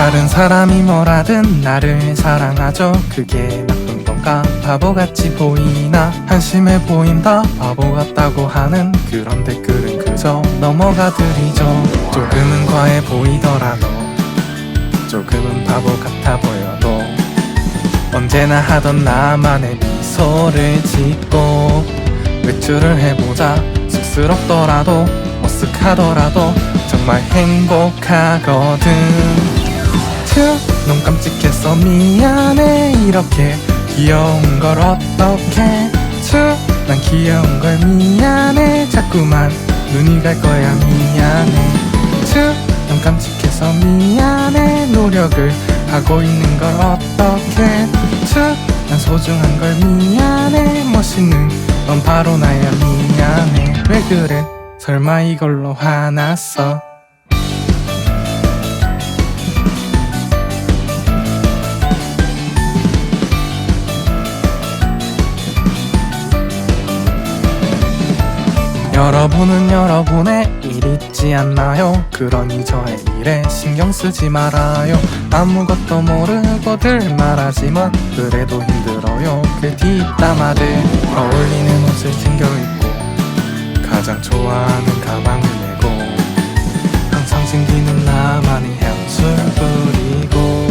다른 사람이 뭐라든 나를 사랑하죠. 그게 나쁜 건가? 바보같이 보이나? 한심해 보인다? 바보 같다고 하는 그런 댓글은 그저 넘어가드리죠. 조금은 과해 보이더라도 조금은 바보 같아 보여도 언제나 하던 나만의 미소를 짓고 외출을 해보자. 쑥스럽더라도 머쓱하더라도 정말 행복하거든 튜눈 깜찍해서 미안해. 이렇게 귀여운 걸 어떡해 튜난 귀여운 걸 미안해. 자꾸만 눈이 갈 거야. 미안해. 튜눈 깜찍해서 미안해. 노력을 하고 있는 걸 어떡해 튜난 소중한 걸 미안해. 멋있는 넌 바로 나야. 미안해. 왜 그래? 설마 이걸로 화났어 여러분은 여러분의 일 있지 않나요? 그러니 저의 일에 신경 쓰지 말아요. 아무것도 모르고들 말하지만 그래도 힘들어요. 그 뒷담화들 어울리는 옷을 챙겨 입고 가장 좋아하는 가방을 메고 항상 챙기는 나만의 향수를 뿌리고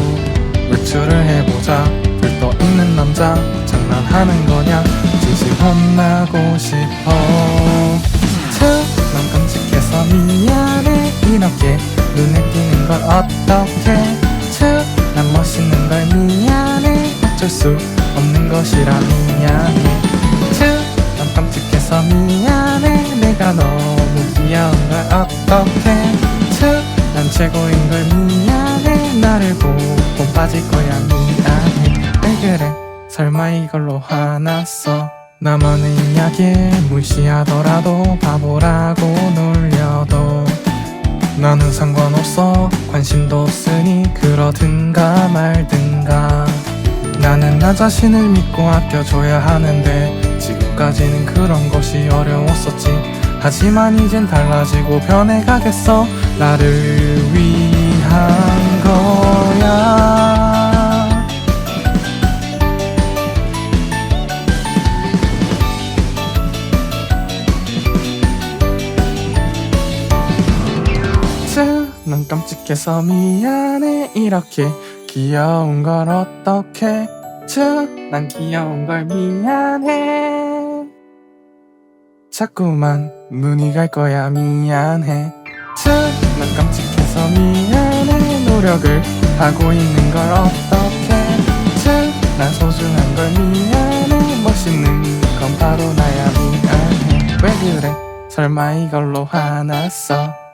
외출을 해보자. 들떠 있는 남자 장난하는 거냐? 진심 혼나고 싶어 이렇게 눈에 띄는 걸 어떡해 난 멋있는 걸 미안해. 어쩔 수 없는 것이라 미안해. 넌 끔찍해서 미안해. 내가 너무 귀여운 걸 어떡해 난 최고인 걸 미안해. 나를 보고 빠질 거야 미안해. 왜 그래? 설마 이걸로 화났어? 나만의 이야기에 무시하더라도 바보라고 놀려도 나는 상관없어. 관심도 없으니 그러든가 말든가. 나는 나 자신을 믿고 아껴줘야 하는데 지금까지는 그런 것이 어려웠었지. 하지만 이젠 달라지고 변해가겠어. 나를 위한 거야 넌 깜찍해서 미안해. 이렇게 귀여운 걸 어떡해 난 귀여운 걸 미안해. 자꾸만 눈이 갈 거야. 미안해. 난 깜찍해서 미안해. 노력을 하고 있는 걸 어떡해 난 소중한 걸 미안해. 멋있는 건 바로 나야. 미안해. 왜 그래? 설마 이걸로 화났어